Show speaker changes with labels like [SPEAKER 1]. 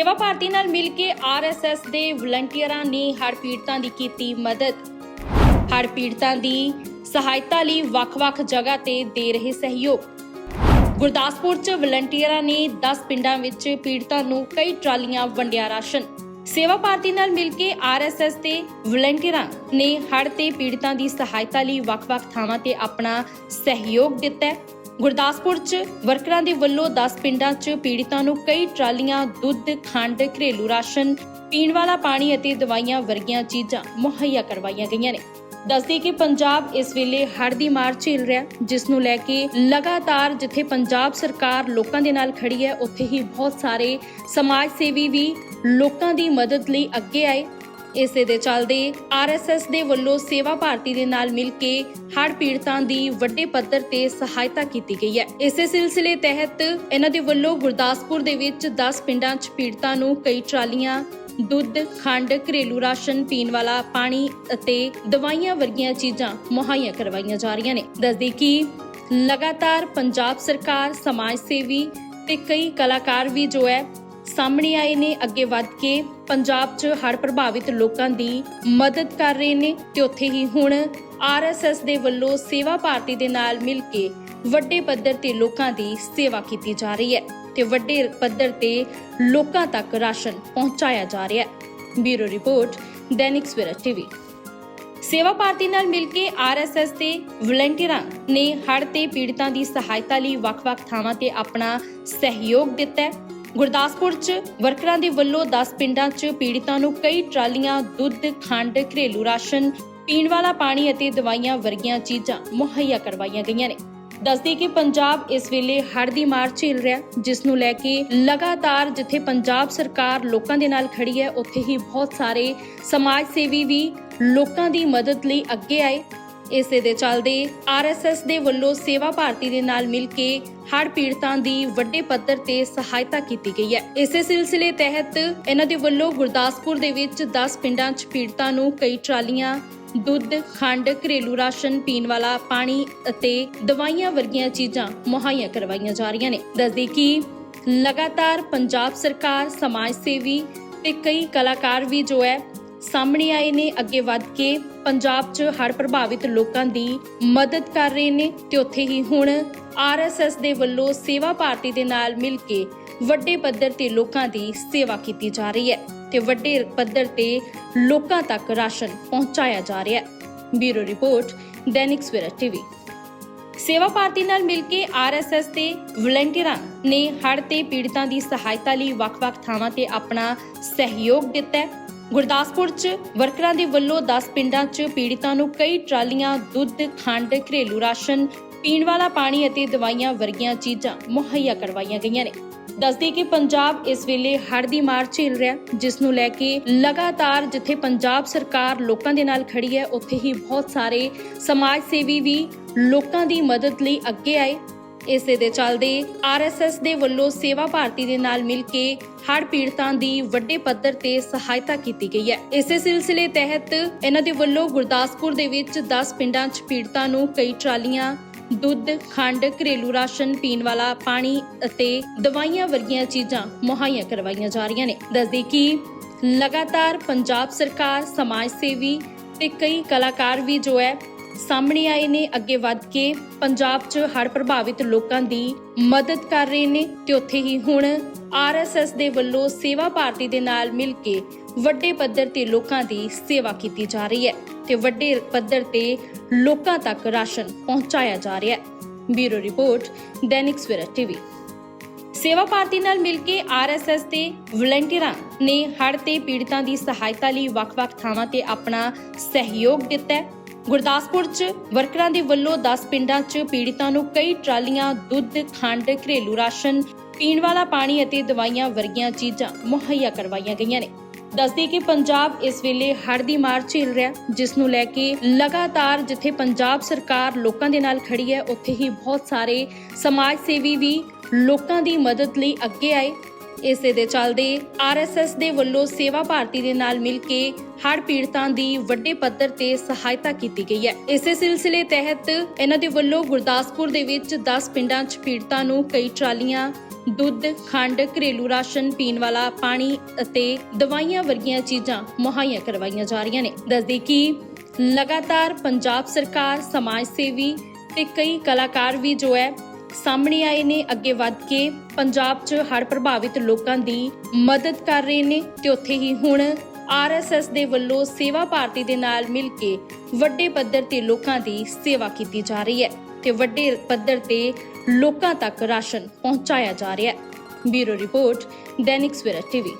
[SPEAKER 1] ਸੇਵਾ ਭਾਰਤੀ ਨਾਲ ਮਿਲ ਕੇ ਆਰਐਸਐਸ ਦੇ ਵਲੰਟੀਅਰਾਂ ਨੇ ਹੜ੍ਹ ਪੀੜਤਾਂ ਦੀ ਕੀਤੀ ਮਦਦ। ਹੜ੍ਹ ਪੀੜਤਾਂ ਦੀ ਸਹਾਇਤਾ ਲਈ ਵੱਖ-ਵੱਖ ਜਗ੍ਹਾ ਤੇ ਦੇ ਰਹੇ ਸਹਿਯੋਗ। ਗੁਰਦਾਸਪੁਰ 'ਚ ਵਲੰਟੀਅਰਾਂ ਨੇ 10 ਪਿੰਡਾਂ ਵਿੱਚ ਪੀੜਤਾਂ ਨੂੰ ਕਈ ਟਰਾਲੀਆਂ ਵੰਡਿਆ ਰਾਸ਼ਨ। ਸੇਵਾ ਭਾਰਤੀ ਨਾਲ ਮਿਲ ਕੇ ਆਰਐਸਐਸ ਦੇ ਵਲੰਟੀਅਰਾਂ ਨੇ ਹੜ੍ਹ ਤੇ ਪੀੜਤਾਂ ਦੀ ਸਹਾਇਤਾ ਲਈ ਵੱਖ-ਵੱਖ ਥਾਵਾਂ ਤੇ ਆਪਣਾ ਸਹਿਯੋਗ ਦਿੱਤਾ ਗੁਰਦਾਸਪੁਰ 'ਚ ਵਰਕਰਾਂ ਦੇ ਵੱਲੋਂ 10 ਪਿੰਡਾਂ 'ਚ ਪੀੜਤਾਂ ਨੂੰ ਕਈ ਟਰਾਲੀਆਂ ਦੁੱਧ, ਖੰਡ, ਘਰੇਲੂ ਰਾਸ਼ਨ, ਪੀਣ ਵਾਲਾ ਪਾਣੀ ਅਤੇ ਦਵਾਈਆਂ ਵਰਗੀਆਂ ਚੀਜ਼ਾਂ ਮੁਹੱਈਆ ਕਰਵਾਈਆਂ ਗਈਆਂ ਨੇ। ਦੱਸਦੀ ਕਿ ਪੰਜਾਬ ਇਸ ਵੇਲੇ ਹੜ੍ਹ ਦੀ ਮਾਰ ਝੇਲ ਰਿਹਾ ਜਿਸ ਨੂੰ ਲੈ ਕੇ ਲਗਾਤਾਰ ਜਿੱਥੇ ਪੰਜਾਬ ਸਰਕਾਰ ਲੋਕਾਂ ਦੇ ਨਾਲ ਖੜੀ ਹੈ ਉੱਥੇ ਹੀ ਬਹੁਤ ਸਾਰੇ ਸਮਾਜ ਸੇਵੀ ਵੀ ਲੋਕਾਂ ਦੀ ਮਦਦ ਲਈ ਅੱਗੇ ਆਏ। ਇਸੇ ਦੇ ਚੱਲਦੇ ਆਰਐਸਐਸ ਦੇ ਵੱਲੋਂ ਸੇਵਾ ਭਾਰਤੀ ਦੇ ਨਾਲ ਮਿਲ ਕੇ ਹੜ੍ਹ ਪੀੜਤਾਂ ਦੀ ਵੱਡੇ ਪੱਧਰ ਤੇ ਸਹਾਇਤਾ ਕੀਤੀ ਗਈ ਹੈ। ਇਸੇ ਸਿਲਸਿਲੇ ਤਹਿਤ ਇਹਨਾਂ ਦੇ ਵੱਲੋਂ ਗੁਰਦਾਸਪੁਰ ਦੇ ਵਿੱਚ 10 ਪਿੰਡਾਂ 'ਚ ਪੀੜਤਾਂ ਨੂੰ ਕਈ ਟਰਾਲੀਆਂ ਦੁੱਧ, ਖੰਡ, ਘਰੇਲੂ ਰਾਸ਼ਨ, ਪੀਣ ਵਾਲਾ ਪਾਣੀ ਅਤੇ ਦਵਾਈਆਂ ਵਰਗੀਆਂ ਚੀਜ਼ਾਂ ਮੁਹੱਈਆ ਕਰਵਾਈਆਂ ਜਾ ਰਹੀਆਂ ਨੇ। ਦੱਸਦੀ ਕਿ ਲਗਾਤਾਰ ਪੰਜਾਬ ਸਰਕਾਰ ਸਮਾਜ ਸੇਵੀ ਤੇ ਕਈ ਕਲਾਕਾਰ ਵੀ ਜੋ ਹੈ ਸਾਹਮਣੇ ਆਏ ਨੇ, ਅੱਗੇ ਵੱਧ ਕੇ ਪੰਜਾਬ 'ਚ ਹੜ੍ਹ ਪ੍ਰਭਾਵਿਤ ਲੋਕਾਂ ਦੀ ਮਦਦ ਕਰ ਰਹੇ ਨੇ ਤੇ ਉੱਥੇ ਹੀ ਹੁਣ ਆਰਐਸਐਸ ਦੇ ਵੱਲੋਂ ਸੇਵਾ ਭਾਰਤੀ ਦੇ ਨਾਲ ਮਿਲ ਕੇ ਵੱਡੇ ਪੱਧਰ ਤੇ ਲੋਕਾਂ ਦੀ ਸੇਵਾ ਕੀਤੀ ਜਾ ਰਹੀ ਹੈ ਤੇ ਵੱਡੇ ਪੱਧਰ ਤੇ ਲੋਕਾਂ ਤੱਕ ਰਾਸ਼ਨ ਪਹੁੰਚਾਇਆ ਜਾ ਰਿਹਾ ਹੈ। Bureau report, Dainik Savera TV. Seva Bharati ਨਾਲ ਮਿਲ ਕੇ ਆਰਐਸਐਸ ਦੇ ਵਲੰਟੀਅਰਾਂ ਨੇ ਹੜ੍ਹ ਤੇ ਪੀੜਤਾਂ ਦੀ ਸਹਾਇਤਾ ਲਈ ਵੱਖ-ਵੱਖ ਥਾਵਾਂ ਤੇ ਆਪਣਾ ਸਹਿਯੋਗ ਦਿੱਤਾ ਹੈ। ਗੁਰਦਾਸਪੁਰ 'ਚ ਵਰਕਰਾਂ ਦੇ ਵੱਲੋਂ 10 ਪਿੰਡਾਂ 'ਚ ਪੀੜਤਾਂ ਨੂੰ ਕਈ ਟਰਾਲੀਆਂ ਦੁੱਧ, ਖੰਡ, ਘਰੇਲੂ ਰਾਸ਼ਨ, ਪੀਣ ਵਾਲਾ ਪਾਣੀ ਅਤੇ ਦਵਾਈਆਂ ਵਰਗੀਆਂ ਚੀਜ਼ਾਂ ਮੁਹੱਈਆ ਕਰਵਾਈਆਂ ਗਈਆਂ ਨੇ। ਦੱਸਦੀ ਕਿ ਪੰਜਾਬ ਇਸ ਵੇਲੇ ਹੜ੍ਹ ਦੀ ਮਾਰ ਝੇਲ ਰਿਹਾ ਜਿਸ ਨੂੰ ਲੈ ਕੇ ਲਗਾਤਾਰ ਜਿੱਥੇ ਪੰਜਾਬ ਸਰਕਾਰ ਲੋਕਾਂ ਦੇ ਨਾਲ ਖੜੀ ਹੈ ਉੱਥੇ ਹੀ ਬਹੁਤ ਸਾਰੇ ਸਮਾਜ ਸੇਵੀ ਵੀ ਲੋਕਾਂ ਦੀ ਮਦਦ ਲਈ ਅੱਗੇ ਆਏ। ਇਸੇ ਦੇ ਚੱਲਦੇ ਆਰਐਸਐਸ ਦੇ ਵੱਲੋਂ ਸੇਵਾ ਭਾਰਤੀ ਦੇ ਨਾਲ ਮਿਲ ਕੇ ਹੜ੍ਹ ਪੀੜਤਾਂ ਦੀ ਵੱਡੇ ਪੱਧਰ ਤੇ ਸਹਾਇਤਾ ਕੀਤੀ ਗਈ ਹੈ। ਇਸੇ ਸਿਲਸਿਲੇ ਤਹਿਤ ਇਹਨਾਂ ਦੇ ਵੱਲੋਂ ਗੁਰਦਾਸਪੁਰ ਦੇ ਵਿੱਚ 10 ਪਿੰਡਾਂ 'ਚ ਪੀੜਤਾਂ ਨੂੰ ਕਈ ਟਰਾਲੀਆਂ ਦੁੱਧ, ਖੰਡ, ਘਰੇਲੂ ਰਾਸ਼ਨ, ਪੀਣ ਵਾਲਾ ਪਾਣੀ ਅਤੇ ਦਵਾਈਆਂ ਵਰਗੀਆਂ ਚੀਜ਼ਾਂ ਮੁਹੱਈਆ ਕਰਵਾਈਆਂ ਜਾ ਰਹੀਆਂ ਨੇ। ਦੱਸਦੀ ਕਿ ਲਗਾਤਾਰ ਪੰਜਾਬ ਸਰਕਾਰ ਸਮਾਜ ਸੇਵੀ ਤੇ ਕਈ ਕਲਾਕਾਰ ਵੀ ਜੋ ਹੈ ਸਾਹਮਣੇ ਆਏ ਨੇ ਅੱਗੇ ਵੱਧ ਕੇ। ਪੰਜਾਬ 'ਚ ਹੜ ਪ੍ਰਭਾਵਿਤ ਲੋਕਾਂ ਦੀ ਮਦਦ ਕਰ ਰਹੇ ਨੇ ਤੇ ਉੱਥੇ ਹੀ ਹੁਣ ਆਰਐਸਐਸ ਦੇ ਵੱਲੋਂ ਸੇਵਾ ਭਾਰਤੀ ਦੇ ਨਾਲ ਮਿਲ ਕੇ ਵੱਡੇ ਪੱਧਰ ਤੇ ਲੋਕਾਂ ਦੀ ਸੇਵਾ ਕੀਤੀ ਜਾ ਰਹੀ ਹੈ ਤੇ ਵੱਡੇ ਪੱਧਰ ਤੇ ਲੋਕਾਂ ਤੱਕ ਰਾਸ਼ਨ ਪਹੁੰਚਾਇਆ ਜਾ ਰਿਹਾ ਹੈ। Bureau report, Dainik Savera TV. Seva Bharati ਨਾਲ ਮਿਲ ਕੇ ਆਰਐਸਐਸ ਦੇ ਵਲੰਟੀਅਰਾਂ ਨੇ ਹੜ੍ਹ ਤੇ ਪੀੜਤਾਂ ਦੀ ਸਹਾਇਤਾ ਲਈ ਵੱਖ-ਵੱਖ ਥਾਵਾਂ ਤੇ ਆਪਣਾ ਸਹਿਯੋਗ ਦਿੱਤਾ ਗੁਰਦਾਸਪੁਰ 'ਚ ਵਰਕਰਾਂ ਦੇ ਵੱਲੋਂ 10 ਪਿੰਡਾਂ 'ਚ ਪੀੜਤਾਂ ਨੂੰ ਕਈ ਟਰਾਲੀਆਂ ਦੁੱਧ, ਖੰਡ, ਘਰੇਲੂ ਰਾਸ਼ਨ, ਪੀਣ ਵਾਲਾ ਪਾਣੀ ਅਤੇ ਦਵਾਈਆਂ ਵਰਗੀਆਂ ਚੀਜ਼ਾਂ ਮੁਹੱਈਆ ਕਰਵਾਈਆਂ ਗਈਆਂ ਨੇ। ਦੱਸਦੀ ਕਿ ਪੰਜਾਬ ਇਸ ਵੇਲੇ ਹੜ੍ਹ ਦੀ ਮਾਰ ਝੇਲ ਰਿਹਾ ਜਿਸ ਨੂੰ ਲੈ ਕੇ ਲਗਾਤਾਰ ਜਿੱਥੇ ਪੰਜਾਬ ਸਰਕਾਰ ਲੋਕਾਂ ਦੇ ਨਾਲ ਖੜੀ ਹੈ ਉੱਥੇ ਹੀ ਬਹੁਤ ਸਾਰੇ ਸਮਾਜ ਸੇਵੀ ਵੀ ਲੋਕਾਂ ਦੀ ਮਦਦ ਲਈ ਅੱਗੇ ਆਏ। ਇਸੇ ਦੇ ਚੱਲਦੇ ਆਰਐਸਐਸ ਦੇ ਵੱਲੋਂ ਸੇਵਾ ਭਾਰਤੀ ਦੇ ਨਾਲ ਮਿਲ ਕੇ ਹੜ੍ਹ ਪੀੜਤਾਂ ਦੀ ਵੱਡੇ ਪੱਧਰ ਤੇ ਸਹਾਇਤਾ ਕੀਤੀ ਗਈ ਹੈ। ਇਸੇ ਸਿਲਸਿਲੇ ਤਹਿਤ ਇਹਨਾਂ ਦੇ ਵੱਲੋਂ ਗੁਰਦਾਸਪੁਰ ਦੇ ਵਿੱਚ 10 ਪਿੰਡਾਂ 'ਚ ਪੀੜਤਾਂ ਨੂੰ ਕਈ ਟਰਾਲੀਆਂ ਦੁੱਧ, ਖੰਡ, ਘਰੇਲੂ ਰਾਸ਼ਨ, ਪੀਣ ਵਾਲਾ ਪਾਣੀ ਅਤੇ ਦਵਾਈਆਂ ਵਰਗੀਆਂ ਚੀਜ਼ਾਂ ਮੁਹੱਈਆ ਕਰਵਾਈਆਂ ਜਾ ਰਹੀਆਂ ਨੇ। ਦੱਸਦੀ ਕਿ ਲਗਾਤਾਰ ਪੰਜਾਬ ਸਰਕਾਰ ਸਮਾਜ ਸੇਵੀ ਤੇ ਕਈ ਕਲਾਕਾਰ ਵੀ ਜੋ ਹੈ ਸਾਹਮਣੇ ਆਏ ਨੇ, ਅੱਗੇ ਵੱਧ ਕੇ ਪੰਜਾਬ 'ਚ ਹੜ ਪ੍ਰਭਾਵਿਤ ਲੋਕਾਂ ਦੀ ਮਦਦ ਕਰ ਰਹੇ ਨੇ ਤੇ ਉੱਥੇ ਹੀ ਹੁਣ ਆਰਐਸਐਸ ਦੇ ਵੱਲੋਂ ਸੇਵਾ ਭਾਰਤੀ ਦੇ ਨਾਲ ਮਿਲ ਕੇ ਵੱਡੇ ਪੱਧਰ ਤੇ ਲੋਕਾਂ ਦੀ ਸੇਵਾ ਕੀਤੀ ਜਾ ਰਹੀ ਹੈ ਤੇ ਵੱਡੇ ਪੱਧਰ ਤੇ ਲੋਕਾਂ ਤੱਕ ਰਾਸ਼ਨ ਪਹੁੰਚਾਇਆ ਜਾ ਰਿਹਾ ਹੈ। Bureau report, Dainik Savera TV. Seva Bharati ਨਾਲ ਮਿਲ ਕੇ ਆਰਐਸਐਸ ਦੇ ਵਲੰਟੀਅਰਾਂ ਨੇ ਹੜ੍ਹ ਤੇ ਪੀੜਤਾਂ ਦੀ ਸਹਾਇਤਾ ਲਈ ਵੱਖ-ਵੱਖ ਥਾਵਾਂ ਤੇ ਆਪਣਾ ਸਹਿਯੋਗ ਦਿੱਤਾ ਹੈ। ਗੁਰਦਾਸਪੁਰ 'ਚ ਵਰਕਰਾਂ ਦੇ ਵੱਲੋਂ 10 ਪਿੰਡਾਂ 'ਚ ਪੀੜਤਾਂ ਨੂੰ ਕਈ ਟਰਾਲੀਆਂ ਦੁੱਧ, ਖੰਡ, ਘਰੇਲੂ ਰਾਸ਼ਨ, ਪੀਣ ਵਾਲਾ ਪਾਣੀ ਅਤੇ ਦਵਾਈਆਂ ਵਰਗੀਆਂ ਚੀਜ਼ਾਂ ਮੁਹੱਈਆ ਕਰਵਾਈਆਂ ਗਈਆਂ ਨੇ। ਦੱਸਦੀ ਕਿ ਪੰਜਾਬ ਇਸ ਵੇਲੇ ਹੜ੍ਹ ਦੀ ਮਾਰ ਝੇਲ ਰਿਹਾ ਜਿਸ ਨੂੰ ਲੈ ਕੇ ਲਗਾਤਾਰ ਜਿੱਥੇ ਪੰਜਾਬ ਸਰਕਾਰ ਲੋਕਾਂ ਦੇ ਨਾਲ ਖੜੀ ਹੈ ਉੱਥੇ ਹੀ ਬਹੁਤ ਸਾਰੇ ਸਮਾਜ ਸੇਵੀ ਵੀ ਲੋਕਾਂ ਦੀ ਮਦਦ ਲਈ ਅੱਗੇ ਆਏ। ਇਸੇ ਦੇ ਚੱਲਦੇ ਆਰਐਸਐਸ ਦੇ ਵੱਲੋਂ ਸੇਵਾ ਭਾਰਤੀ ਦੇ ਨਾਲ ਮਿਲ ਕੇ ਹੜ੍ਹ ਪੀੜਤਾਂ ਦੀ ਵੱਡੇ ਪੱਧਰ ਤੇ ਸਹਾਇਤਾ ਕੀਤੀ ਗਈ ਹੈ। ਇਸੇ ਸਿਲਸਿਲੇ ਤਹਿਤ ਇਹਨਾਂ ਦੇ ਵੱਲੋਂ ਗੁਰਦਾਸਪੁਰ ਦੇ ਵਿੱਚ 10 ਪਿੰਡਾਂ 'ਚ ਪੀੜਤਾਂ ਨੂੰ ਕਈ ਟਰਾਲੀਆਂ, ਦੁੱਧ, ਖੰਡ, ਘਰੇਲੂ ਰਾਸ਼ਨ, ਪੀਣ ਵਾਲਾ ਪਾਣੀ ਅਤੇ ਦਵਾਈਆਂ ਵਰਗੀਆਂ ਚੀਜ਼ਾਂ ਮੁਹੱਈਆ ਕਰਵਾਈਆਂ ਜਾ ਰਹੀਆਂ ਨੇ। ਦੱਸਦੇ ਕਿ ਲਗਾਤਾਰ ਪੰਜਾਬ ਸਰਕਾਰ, ਸਮਾਜ ਸੇਵੀ ਤੇ ਕਈ ਕਲਾਕਾਰ ਵੀ ਜੋ ਹੈ ਸਾਹਮਣੇ ਆਏ ਨੇ, ਅੱਗੇ ਵੱਧ ਕੇ ਪੰਜਾਬ 'ਚ ਹੜ੍ਹ ਪ੍ਰਭਾਵਿਤ ਲੋਕਾਂ ਦੀ ਮਦਦ ਕਰ ਰਹੇ ਨੇ ਤੇ ਉੱਥੇ ਹੀ ਹੁਣ ਆਰਐਸਐਸ ਦੇ ਵੱਲੋਂ ਸੇਵਾ ਭਾਰਤੀ ਦੇ ਨਾਲ ਮਿਲ ਕੇ ਵੱਡੇ ਪੱਧਰ ਤੇ ਲੋਕਾਂ ਦੀ ਸੇਵਾ ਕੀਤੀ ਜਾ ਰਹੀ ਹੈ ਤੇ ਵੱਡੇ ਪੱਧਰ ਤੇ ਲੋਕਾਂ ਤੱਕ ਰਾਸ਼ਨ ਪਹੁੰਚਾਇਆ ਜਾ ਰਿਹਾ ਹੈ। Bureau report, Dainik Savera TV.